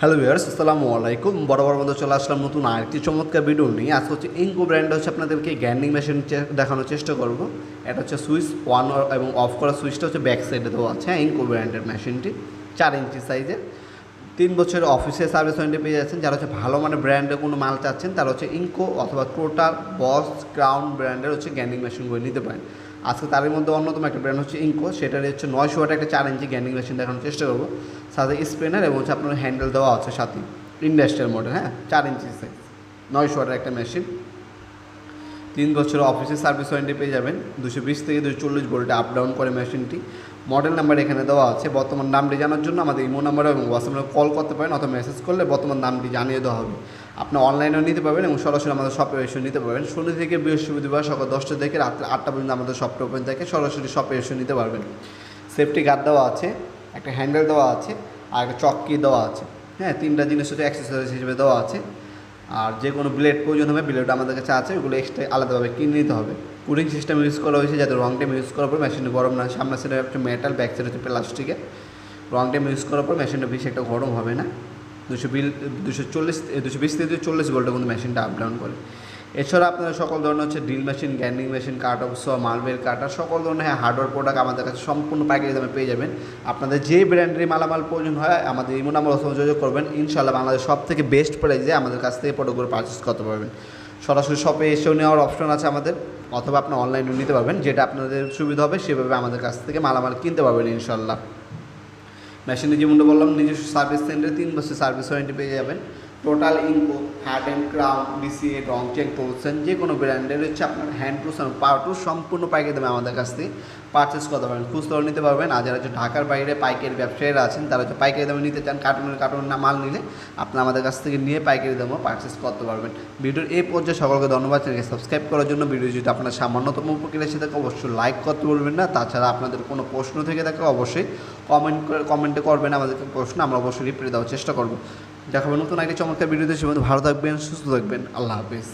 Hello viewers আসসালামু আলাইকুম। বড় বড় মধ্যে চলে আসলাম নতুন আরেকটি চমৎকার ভিডিও নিয়ে। আজকে হচ্ছে ইঙ্কো ব্র্যান্ড হচ্ছে আপনাদেরকে গ্যান্ডিং মেশিন দেখানোর চেষ্টা করব। এটা হচ্ছে সুইচ ওয়ান এবং অফ করা সুইচটা হচ্ছে ব্যাক সাইডে দেওয়া আছে হ্যাঁ ইঙ্কো ব্র্যান্ডের মেশিনটি চার ইঞ্চি সাইজের তিন বছরের অফিসে সার্ভিস ওয়ারেন্টি পেয়ে যাচ্ছেন, যারা হচ্ছে ভালো মানের ব্র্যান্ডের কোনো মাল চাচ্ছেন, তারা হচ্ছে ইঙ্কো অথবা টোটাল বস ক্রাউন ব্র্যান্ডের হচ্ছে গ্যান্ডিং মেশিনগুলো নিতে পারেন। আজকে তারই মধ্যে অন্যতম একটা ব্র্যান্ড হচ্ছে ইঙ্কো সেটার হচ্ছে নয়শো ওয়াট একটা চার ইঞ্চি গ্যান্ডিং মেশিন দেখানোর চেষ্টা করব। সাথে স্পেনার এবং হচ্ছে আপনার হ্যান্ডেল দেওয়া আছে সাথে ইন্ডাস্ট্রিয়াল মডেল হ্যাঁ? চার ইঞ্চি সাইজ নয়শো ওয়াটের একটা মেশিন তিন বছর অফিসে সার্ভিস ওয়ারেন্টি পেয়ে যাবেন। দুশো বিশ থেকে দুশো চল্লিশ ভোল্টে আপ ডাউন করে মেশিনটি মডেল নাম্বার এখানে দেওয়া আছে। বর্তমান নামটি জানার জন্য আমাদের ইমো নাম্বার এবং হোয়াটসঅ্যাপ কল করতে পারেন অথবা মেসেজ করলে বর্তমান নামটি জানিয়ে দেওয়া হবে। আপনি অনলাইনেও নিতে পারবেন এবং সরাসরি আমাদের শপে এসে নিতে পারবেন। শনি থেকে বৃহস্পতিবার সকাল দশটা থেকে রাত্রে আটটা পর্যন্ত আমাদের শপটা ওপেন থাকে। সরাসরি শপে এসে নিতে পারবেন। সেফটি গার্ড দেওয়া আছে। একটা হ্যান্ডেল দেওয়া আছে। আর একটা চক্কি দেওয়া আছে। হ্যাঁ তিনটা জিনিস হচ্ছে অ্যাক্সেসরিজ হিসেবে দেওয়া আছে। আর যে কোনো ব্লেড প্রয়োজন হবে ব্লেড আমাদের কাছে আছে, ওগুলো এক্সট্রা আলাদাভাবে কিনে নিতে হবে। কুলিং সিস্টেম ইউজ করা হয়েছে, যাতে রং টাইম ইউজ করার পর মেশিনটা গরম না। সামনে সাইডে একটা মেটাল ব্যাক সাইড হচ্ছে প্লাস্টিকে রং টাইম ইউজ করার পর মেশিনটা বেশি একটা গরম হবে না। দুশো বিল, দুশো চল্লিশ দুশো বিশ থেকে চল্লিশ ভোল্টের কিন্তু মেশিনটা আপ ডাউন করে। এছাড়া আপনারা সকল ধরনের হচ্ছে drill machine grinding machine cut off সহ মালবের কাটার সকল ধরনের হ্যাঁ হার্ডওয়্যার প্রোডাক্ট আমাদের কাছে সম্পূর্ণ পাইকারি দামে পেয়ে যাবেন। আপনাদের যে ব্র্যান্ডের মালামাল প্রয়োজন হয়, আমাদের ইমো নাম্বার অথবা করবেন। ইনশাল্লাহ বাংলাদেশ সব থেকে বেস্ট প্রাইসে আমাদের কাছ থেকে প্রোডাক্টগুলো পারচেস করতে পারবেন। সরাসরি শপে এসেও নেওয়ার অপশন আছে আমাদের, অথবা আপনি অনলাইনেও নিতে পারবেন। যেটা আপনাদের সুবিধা হবে, সেভাবে আমাদের কাছ থেকে মালামাল কিনতে পারবেন ইনশাল্লাহ মেশিনে যেমনটা বললাম, নিজস্ব সার্ভিস সেন্টারে তিন বছর সার্ভিস ওয়ারেন্টি পেয়ে যাবেন। Total Ingco hat and Crown DCA রং চেক টুলসেন যে কোনো ব্র্যান্ডের হচ্ছে আপনার হ্যান্ড পাওয়ার টুলস সম্পূর্ণ পাইকারি দেবে আমাদের কাছ থেকে পারচেস করতে পারবেন খুচরাও নিতে পারবেন। আর যারা হচ্ছে ঢাকার বাইরে পাইকারি ব্যবসায়ীরা আছেন, তারা হচ্ছে পাইকারি দামে নিতে চান কার্টুনের কার্টুন না, মাল নিলে আপনারা আমাদের কাছ থেকে নিয়ে পাইকারি দামও পারচেস করতে পারবেন। ভিডিওর এই পর্যায়ে সকলকে ধন্যবাদ চ্যানেলকে সাবস্ক্রাইব করার জন্য। ভিডিও যদি আপনার সামান্যতম উপকৃত এসে থাকে, অবশ্যই লাইক করতে বলবেন না। তাছাড়া আপনাদের কোনো প্রশ্ন থেকে থাকে, অবশ্যই কমেন্ট করে কমেন্টে করবেন। আমাদেরকে প্রশ্ন আমরা অবশ্যই রিপ্লাই দেওয়ার চেষ্টা করব। দেখাবো নতুন আগে চমৎকার ভিডিওতে সে ভালো থাকবেন সুস্থ থাকবেন। আল্লাহ হাফিজ।